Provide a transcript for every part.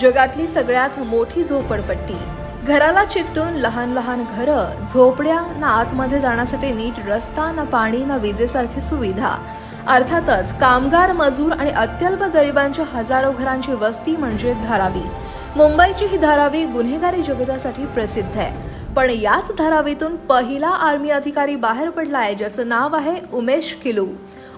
जगातली सगळ्यात मोठी झोपडपट्टी. घराला चिकटून लहान लहान घरं झोपड्या ना आतमध्ये जाण्यासाठी नीट रस्ता ना पाणी ना विजेसारखी सुविधा. अर्थातच कामगार मजूर आणि अत्यल्प गरिबांच्या हजारो घरांची वस्ती म्हणजे धारावी. मुंबईची ही धारावी गुन्हेगारी जगतासाठी प्रसिद्ध आहे. पण याच धारावीतून पहिला आर्मी अधिकारी बाहेर पडला आहे ज्याचं नाव आहे उमेश किलू.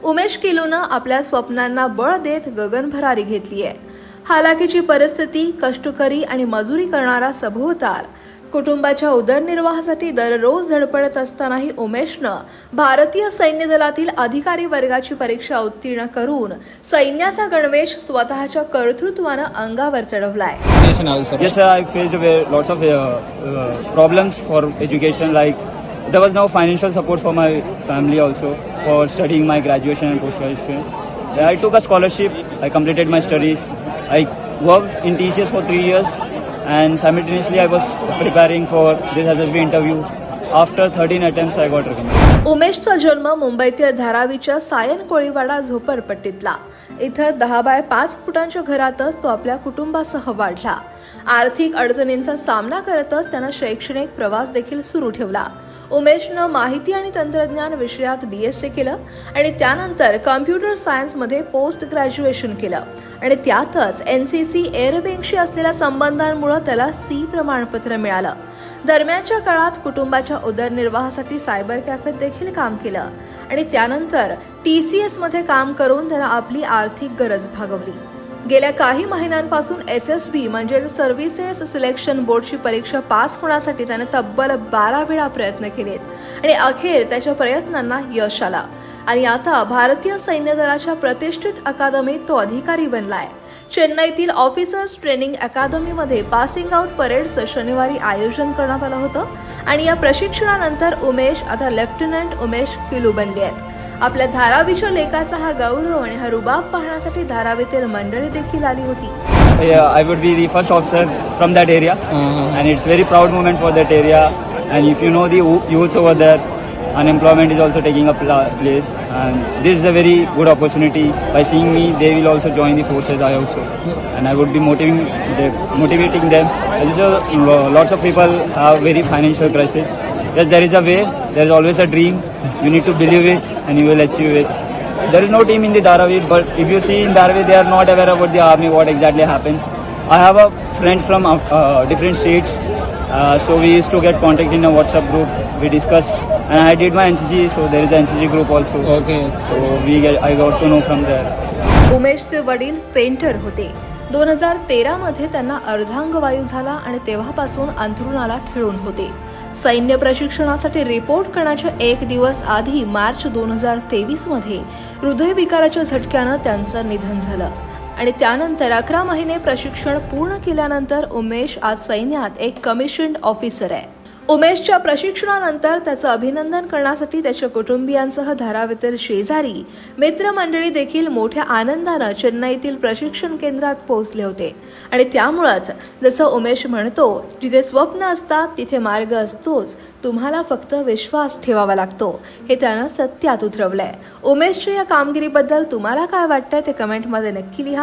उमेश किलूनं आपल्या स्वप्नांना बळ देत गगनभरारी घेतली आहे हालाकीची परिस्थिती कष्टकरी आणि मजुरी करणारा सभोवताल कुटुंबाच्या उदरनिर्वाहासाठी दररोज धडपडत असतानाही उमेशनं भारतीय सैन्य दलातील अधिकारी वर्गाची परीक्षा उत्तीर्ण करून सैन्याचा गणवेश स्वतःच्या कर्तृत्वानं अंगावर चढवलाय There was no financial support for my family also for studying my graduation and post-graduation. I took a scholarship, I completed my studies I worked in TCS for three years, and simultaneously I was preparing for this SSB interview. After thirteen attempt I got recommend उमेशचा जन्म मुंबईतील धारावीच्या सायन कोळीवाडा झोपडपट्टीतला. इथं दहा bye पाच फुटांच्या घरातच तो आपल्या कुटुंबासह वाढला. आर्थिक अडचणींचा सामना करतच त्यानं शैक्षणिक प्रवास देखील सुरू ठेवला. उमेशनं माहिती आणि तंत्रज्ञान विषयात बी एस सी केलं आणि त्यानंतर कम्प्युटर सायन्समध्ये पोस्ट ग्रॅज्युएशन केलं. आणि त्यातच एन सी सी एअरविंगशी असलेल्या संबंधांमुळे त्याला सी प्रमाणपत्र मिळालं. दरम्यानच्या काळात कुटुंबाच्या उदरनिर्वाहासाठी सायबर कॅफेत देखील काम केलं. आणि त्यानंतर टी सी एसमध्ये काम करून त्यानं आपली आर्थिक गरज भागवली. गेल्या काही महिन्यांपासून एस एस बी म्हणजे सर्व्हिसेस सिलेक्शन बोर्डची परीक्षा पास होण्यासाठी त्याने तब्बल बारा वेळा प्रयत्न केलेत. आणि अखेर त्याच्या प्रयत्नांना यश आला. आणि आता भारतीय सैन्य दलाच्या प्रतिष्ठित अकादमीत तो अधिकारी बनलाय. चेन्नईतील ऑफिसर्स ट्रेनिंग अकादमीमध्ये पासिंग आउट परेडचं शनिवारी आयोजन करण्यात आलं होतं आणि या प्रशिक्षणानंतर उमेश आता लेफ्टनंट उमेश किलू बनले आहेत आपल्या धारावीच्या लेखाचा हा गौरव आणि हा रुबाब पाहण्यासाठी धारावीतील मंडळी देखील आली होती be the first officer from that area, Uh-huh. and it's very proud moment for that area. And if you know the yo- youths over there, unemployment is also taking a place, and this is a very good opportunity. By seeing me, they will also join the forces. I also, and I would be motivating them. Motivating them. Also, lots of people have very financial crisis. Yes, there is a way. There is always a dream. You need to believe it, and you will achieve it. There is no team in the Dharavi, but if you see in Dharavi, they are not aware about the army, what exactly happens. I have a friend from uh, different states, uh, so we used to get contact in a WhatsApp group. We discuss, and I did my NCG, so there is an NCG group also. Okay. So we get, I got to know from there. उमेशचे वडील painter होते दोन हजार तेरामध्ये त्यांना अर्धांगवायू झाला आणि तेव्हापासून अंथरुणाला खिळून होते सैन्य प्रशिक्षणासाठी रिपोर्ट करण्याच्या एक दिवस आधी मार्च दोन हजार तेवीसमध्ये हृदयविकाराच्या झटक्यानं त्यांचं निधन झालं आणि त्यानंतर अकरा महिने प्रशिक्षण पूर्ण केल्यानंतर उमेश आज सैन्यात एक कमिशन्ड ऑफिसर आहे उमेशच्या प्रशिक्षणानंतर त्याचं अभिनंदन करण्यासाठी त्याच्या कुटुंबियांसह धारावीतील शेजारी मित्रमंडळी देखील मोठ्या आनंदानं चेन्नईतील प्रशिक्षण केंद्रात पोहोचले होते. आणि त्यामुळंच जसं उमेश म्हणतो जिथे स्वप्न असतात तिथे मार्ग असतोच. तुम्हाला फक्त विश्वास ठेवावा लागतो. हे त्यानं सत्यात उतरवलंय. उमेशच्या या कामगिरीबद्दल तुम्हाला काय वाटतंय ते कमेंटमध्ये नक्की लिहा.